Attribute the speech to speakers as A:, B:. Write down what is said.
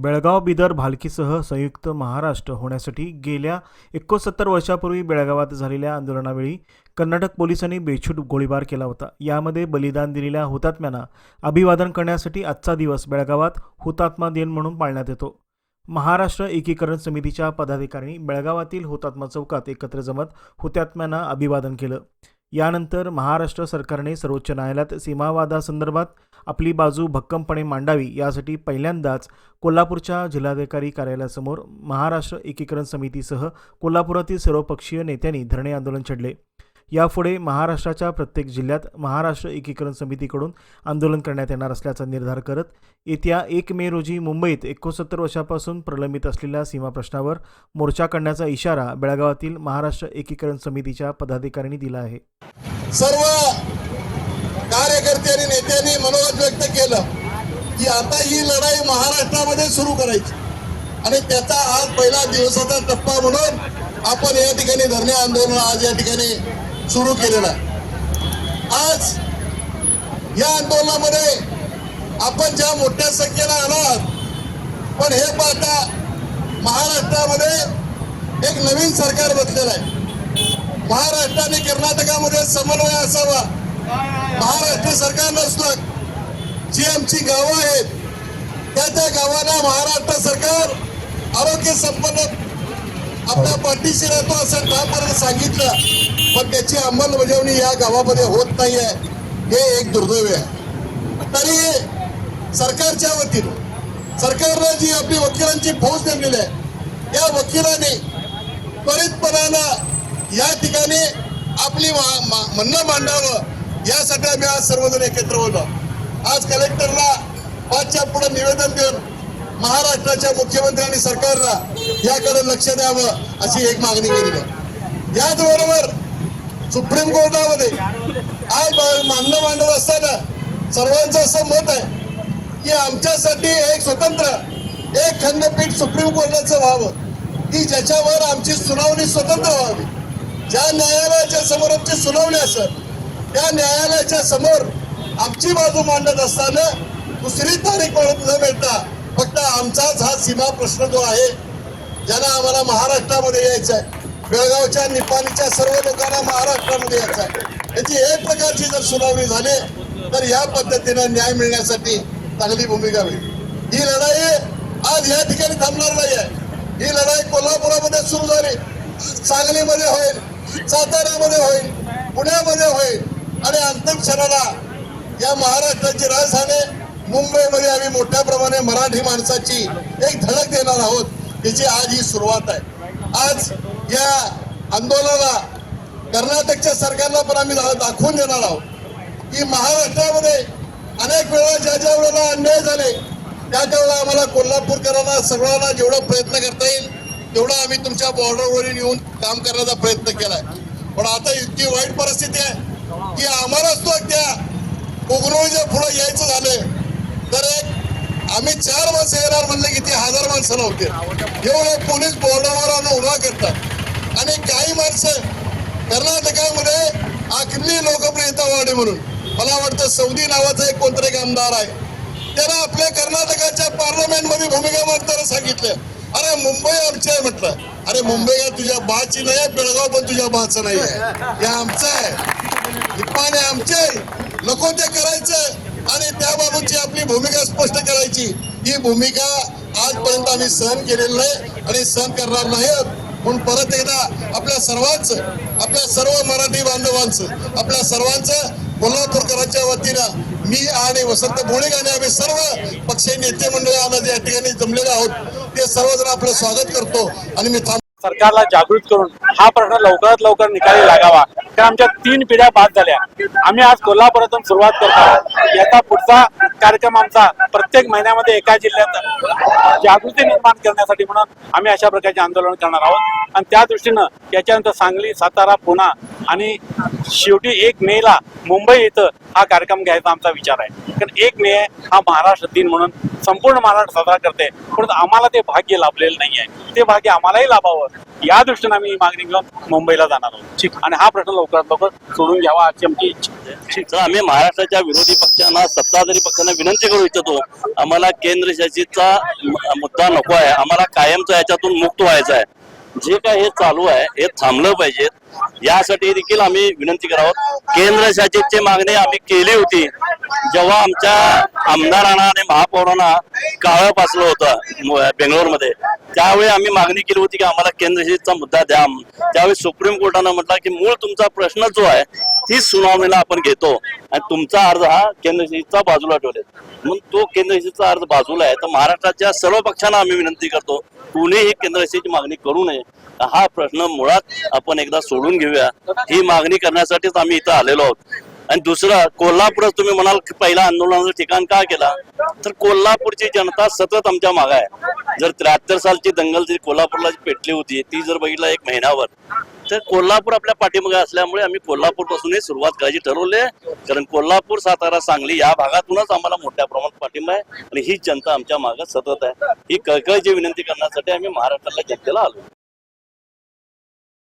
A: बेळगाव बिदर भालकीसह संयुक्त महाराष्ट्र होण्यासाठी गेल्या एकोणसत्तर वर्षापूर्वी बेळगावात झालेल्या आंदोलनावेळी कर्नाटक पोलिसांनी बेछूट गोळीबार केला होता. यामध्ये बलिदान दिलेल्या हुतात्म्यांना अभिवादन करण्यासाठी आजचा दिवस बेळगावात हुतात्मा दिन म्हणून पाळण्यात येतो. महाराष्ट्र एकीकरण समितीच्या पदाधिकाऱ्यांनी बेळगावातील हुतात्मा चौकात एकत्र जमत हुतात्म्यांना अभिवादन केलं. यानंतर महाराष्ट्र सरकारने सर्वोच्च न्यायालयात सीमावादासंदर्भात आपली बाजू भक्कमपणे मांडावी यासाठी पहिल्यांदाच कोल्हापूरच्या जिल्हाधिकारी कार्यालयासमोर महाराष्ट्र एकीकरण समितीसह कोल्हापुरातील सर्वपक्षीय नेत्यांनी धरणे आंदोलन छेडले. यापुढे महाराष्ट्राच्या प्रत्येक जिल्ह्यात महाराष्ट्र एकीकरण समितीकडून आंदोलन करण्यात येणार असल्याचा निर्धार करत येत्या एक मे रोजी मुंबईत एकोणसत्तर वर्षापासून प्रलंबित असलेल्या सीमा प्रश्नावर मोर्चा काढण्याचा इशारा बेळगावातील महाराष्ट्र एकीकरण समितीच्या पदाधिकाऱ्यांनी दिला आहे.
B: सर्व कार्यकर्ते आणि नेत्यांनी मनोगत व्यक्त केलं की आता ही लढाई महाराष्ट्रामध्ये सुरू करायची. आणि त्याचा आज पहिला दिवसाचा टप्पा म्हणून आपण या ठिकाणी धरणे आंदोलन आज या ठिकाणी सुरू केलेलं आहे. आज या आंदोलनामध्ये आपण ज्या मोठ्या संख्येला आलात पण हे पाहता महाराष्ट्रामध्ये एक नवीन सरकार बसलेलं आहे. महाराष्ट्राने कर्नाटकामध्ये समन्वय असावा. महाराष्ट्र सरकार नसलं जी आमची गावं आहेत त्या त्या गावांना महाराष्ट्र सरकार आरोग्य संपन्न आपल्या पाठीशी राहतो असं ठामपणे सांगितलं? पण त्याची अंमलबजावणी या गावामध्ये होत नाही आहे हे एक दुर्दैव आहे. तरी सरकारच्या वतीनं सरकारनं जी आपली वकिलांची फौज नेमलेली आहे या वकिलांनी त्वरितपणानं या ठिकाणी आपली म्हणणं मांडावं. यासाठी आम्ही आज सर्वजण एकत्र होतो. आज कलेक्टरला पाचच्या पुढे निवेदन देऊन महाराष्ट्राच्या मुख्यमंत्री आणि सरकारला याकडे लक्ष द्यावं अशी एक मागणी केली. आहे याचबरोबर सुप्रीम कोर्टामध्ये आज मा- मांडत असताना सर्वांचं असं मत आहे की आमच्यासाठी एक स्वतंत्र एक खंडपीठ सुप्रीम कोर्टाचं व्हावं. की ज्याच्यावर आमची सुनावणी स्वतंत्र व्हावी. ज्या न्यायालयाच्या समोर आमची सुनावणी असत त्या न्यायालयाच्या समोर आमची बाजू मांडत असताना दुसरी तारीख म्हणून न मिळता फक्त आमचाच हा सीमा प्रश्न जो आहे ज्यांना आम्हाला महाराष्ट्रामध्ये यायचं आहे बेळगावच्या निपाणीच्या सर्व लोकांना महाराष्ट्रामध्ये यायचं आहे याची एक प्रकारची जर सुनावणी झाली तर या पद्धतीनं न्याय मिळण्यासाठी चांगली भूमिका होईल ही लढाई आज या ठिकाणी थांबणार नाही आहे ही लढाई कोल्हापुरामध्ये सुरू झाली. सांगलीमध्ये होईल साताऱ्यामध्ये होईल पुण्यामध्ये होईल. आणि अंतिम क्षणाला या महाराष्ट्राची राजधानी मुंबईमध्ये आम्ही मोठ्या प्रमाणे मराठी माणसाची एक धडक देणार आहोत त्याची आज ही सुरुवात आहे. आज या आंदोलनाला कर्नाटकच्या सरकारला पण आम्ही दाखवून देणार आहोत. की महाराष्ट्रामध्ये अनेक वेळा ज्या ज्या वेळेला अन्याय झाले त्या त्यावेळेला आम्हाला कोल्हापूरकरांना सगळ्यांना जेवढा प्रयत्न करता येईल तेवढा आम्ही तुमच्या बॉर्डरवरून येऊन काम करण्याचा प्रयत्न केलाय. पण आता इतकी वाईट परिस्थिती आहे की आम्हालाच तो त्या कोकणच्या पुढे यायचं झालं तर एक आम्ही चार माणसं येणार म्हणले की ते हजार माणसं नव्हते. एवढे पोलीस बॉर्डरवर उभा करतात. आणि काही माणसं कर्नाटकामध्ये आखली लोकप्रियता वाढे म्हणून. मला वाटतं सौदी नावाचा एक कोणतरी एक आमदार आहे. त्यानं आपल्या कर्नाटकाच्या पार्लमेंटमध्ये भूमिका मांडताना सांगितलं. अरे मुंबई आमची आहे म्हटलं. अरे मुंबई काय तुझ्या बाची नाही आहे बेळगाव पण तुझ्या बाचं नाही आहे हे आमचं आहे. निपाणे आमचे नको ते करायचं. आणि त्याबाबतची आपली भूमिका स्पष्ट करायची. ही भूमिका आजपर्यंत आम्ही सहन केलेलं नाही आणि सहन करणार नाही म्हणून परत एकदा आपल्या सर्वांचं आपल्या सर्व मराठी बांधवांचं आपल्या सर्वांचं कोल्हापूरकरांच्या वतीनं मी आणि वसंत बोळेग आणि आम्ही सर्व पक्षीय नेते मंडळी आम्हाला या ठिकाणी जमलेले आहोत. ते सर्वजण आपलं स्वागत करतो आणि मी थांब
C: सरकारला जागृत करून हा प्रश्न लवकरात लवकर निकाली लागावा. कारण आमच्या तीन पिढ्या बाद झाल्या. आम्ही आज कोल्हापुरातून सुरुवात करतो याचा पुढचा कार्यक्रम आमचा प्रत्येक महिन्यामध्ये एका जिल्ह्यात जागृती निर्माण करण्यासाठी म्हणून आम्ही अशा प्रकारचे आंदोलन करणार आहोत. आणि त्या दृष्टीनं याच्यानंतर सांगली सातारा पुणा आणि शेवटी एक मे ला मुंबई इथं हा कार्यक्रम घ्यायचा आमचा विचार आहे. कारण एक मे हा महाराष्ट्र दिन म्हणून संपूर्ण महाराष्ट्र साजरा करते. परंतु आम्हाला ते भाग्य लाभलेलं नाही आहे ते भाग्य आम्हालाही लाभावं. या दृष्टीने आम्ही ही मागणी घेऊन मुंबईला जाणार आहोत. आणि हा प्रश्न लवकरात लवकर सोडून घ्यावा अशी आमची इच्छा
D: आम्ही महाराष्ट्राच्या विरोधी पक्षांना सत्ताधारी पक्षांना विनंती करू इच्छितो. आम्हाला केंद्र शासितचा मुद्दा नको आहे. आम्हाला कायमचा याच्यातून मुक्त व्हायचं आहे. जे काय हे चालू आहे हे थांबलं पाहिजे. यासाठी देखील आम्ही विनंती करावं. केंद्र शासितची मागणी आम्ही केली होती. जेव्हा आमच्या आमदारांना आणि महापौरांना काळं पासलं होतं बेंगलोरमध्ये. त्यावेळी आम्ही मागणी केली होती की आम्हाला केंद्र शासितचा मुद्दा द्या. त्यावेळी सुप्रीम कोर्टानं म्हटलं की मूळ तुमचा प्रश्न जो आहे ती सुनावणीला आपण घेतो. आणि तुमचा अर्ज हा केंद्र शासितचा बाजूला ठेवले म्हणून तो केंद्र शासितचा अर्ज बाजूला आहे. तर महाराष्ट्राच्या सर्व पक्षांना आम्ही विनंती करतो कुणीही केंद्र शासितची मागणी करू नये. हा प्रश्न मुळात आपण एकदा सोडून घेऊया. ही मागणी करण्यासाठीच आम्ही इथं आलेलो आहोत. आणि दुसरं कोल्हापूरच तुम्ही म्हणाल की पहिला आंदोलनाचं ठिकाण का केला? तर कोल्हापूरची जनता सतत आमच्या माग आहे. जर त्र्याहत्तर सालची दंगल जी कोल्हापूरला पेटली होती ती जर बघितलं एक महिन्यावर तर कोल्हापूर आपल्या पाठीमागे असल्यामुळे आम्ही कोल्हापूर पासूनही सुरुवात करायची ठरवले कारण कोल्हापूर सातारा सांगली या भागातूनच आम्हाला मोठ्या प्रमाणात पाठिंबा आहे. आणि ही जनता आमच्या मागे सतत आहे. ही कळकळीची विनंती करण्यासाठी आम्ही महाराष्ट्राला जनतेला आलो.